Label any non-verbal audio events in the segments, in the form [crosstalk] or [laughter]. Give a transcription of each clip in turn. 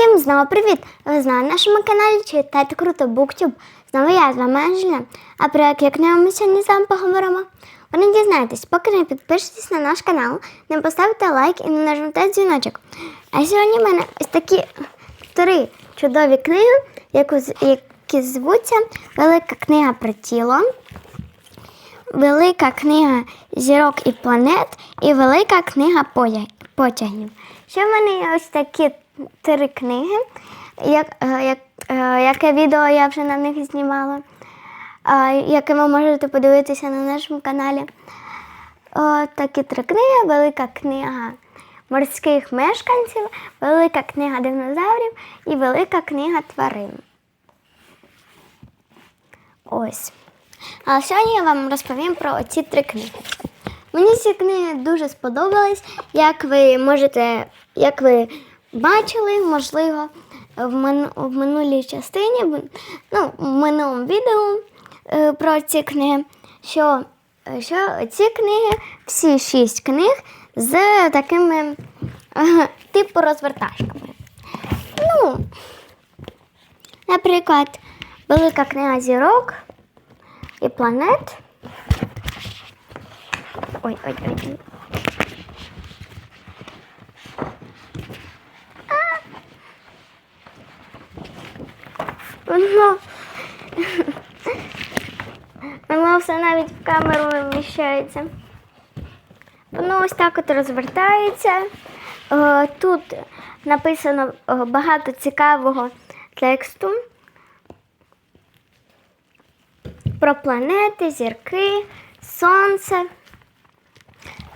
Всім знову привіт! Ви знову на нашому каналі читайте круто Буктюб. Знову я з вами Анжеля. А про яке книгу ми сьогодні з вами поговоримо? Ви не дізнаєтесь, поки не підпишетесь на наш канал, не поставите лайк і не нажмете дзвіночок. А сьогодні в мене ось такі три чудові книги, які звуться Велика книга про тіло. Велика книга зірок і планет і велика книга потягів. Ще в мене є ось такі три книги, як, е, як, е, яке відео я вже на них знімала, яке ви можете подивитися на нашому каналі. О, такі три книги: велика книга морських мешканців, велика книга динозаврів і велика книга тварин. Ось. А сьогодні я вам розповім про ці три книги. Мені ці книги дуже сподобались. Як ви можете, як ви бачили, можливо, в, мину, в минулій частині, ну, в минулому відео е, про ці книги, що, що ці книги, всі шість книг з такими е, типу розверташками. Ну, наприклад, велика книга зірок і планет. Ой, ой, ой. А! Воно. Воно все навіть в камеру вміщається. Воно ось так от розвертається. Е, Тут написано е, багато цікавого тексту про планети, зірки, сонце,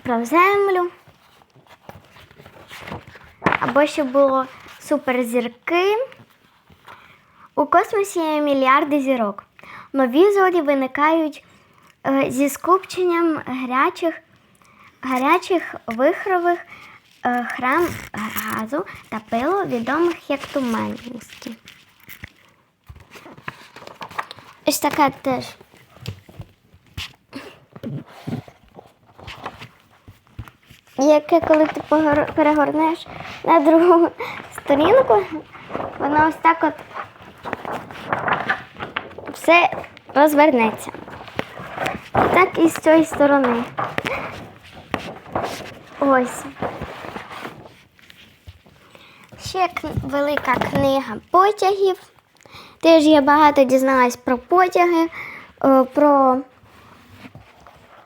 про землю. Або ще було суперзірки. У космосі є мільярди зірок. Нові зорі виникають е, зі скупченням гарячих, гарячих вихрових е, храм газу та пилу, відомих як туманності. Ось така теж. Яке, коли ти перегорнеш на другу сторінку, воно ось так от все розвернеться. Так і з цієї сторони. Ось. Ще велика книга потягів. Теж я багато дізналась про потяги, е, про,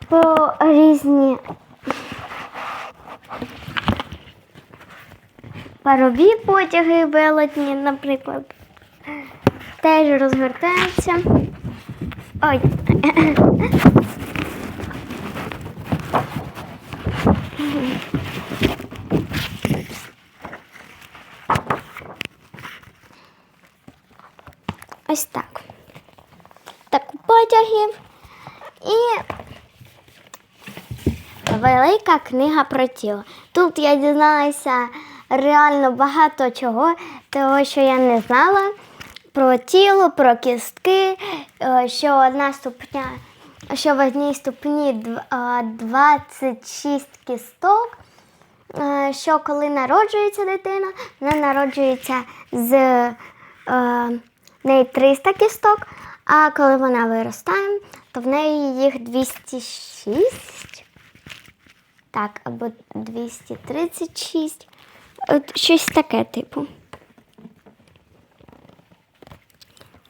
про різні парові потяги велетні, наприклад. Теж розгортаються. Ой. Ось так. Так, потягів і велика книга про тіло. Тут я дізналася реально багато чого, того, що я не знала. Про тіло, про кістки, е, що одна ступня, що в одній ступні 26 кісток. Е, Що коли народжується дитина, вона народжується з е, неї 300 кісток, а коли вона виростає, то в неї їх 206. Так, або 236. От щось таке, типу.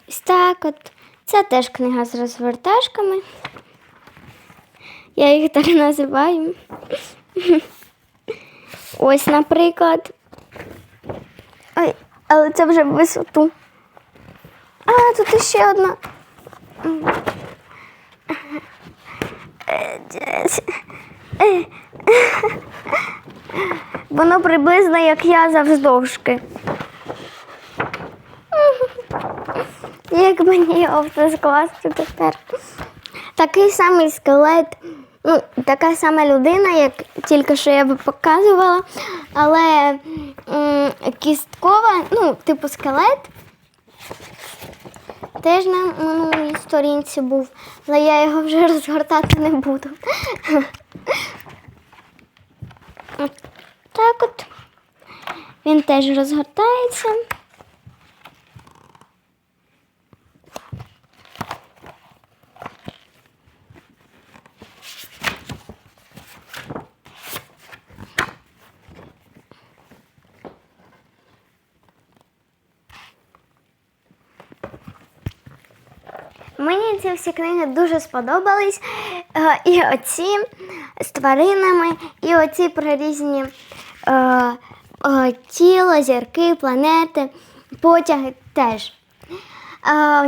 Ось так от. Це теж книга з розверташками. Я їх так називаю. Ось, наприклад. Ой, але це вже в висоту. А, тут іще одна. Воно приблизно як я завздовжки. Як мені його скласти тепер? Такий самий скелет, ну, така сама людина, як тільки що я би показувала, але м, кісткова, ну, типу скелет, теж на минулій сторінці був, але я його вже [laughs] розгортати не буду. Так от він теж розгортається. Мені ці всі книги дуже сподобались. Е, І оці з тваринами, і оці про різні е, е, тіла, зірки, планети, потяги теж.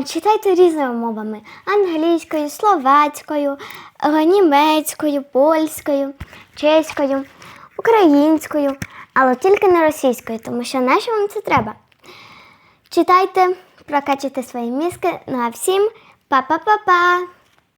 Читайте різними мовами: англійською, словацькою, німецькою, польською, чеською, українською, але тільки не російською, тому що нащо вам це треба? Читайте, прокачуйте свої мізки. Ну а всім 爸爸爸爸。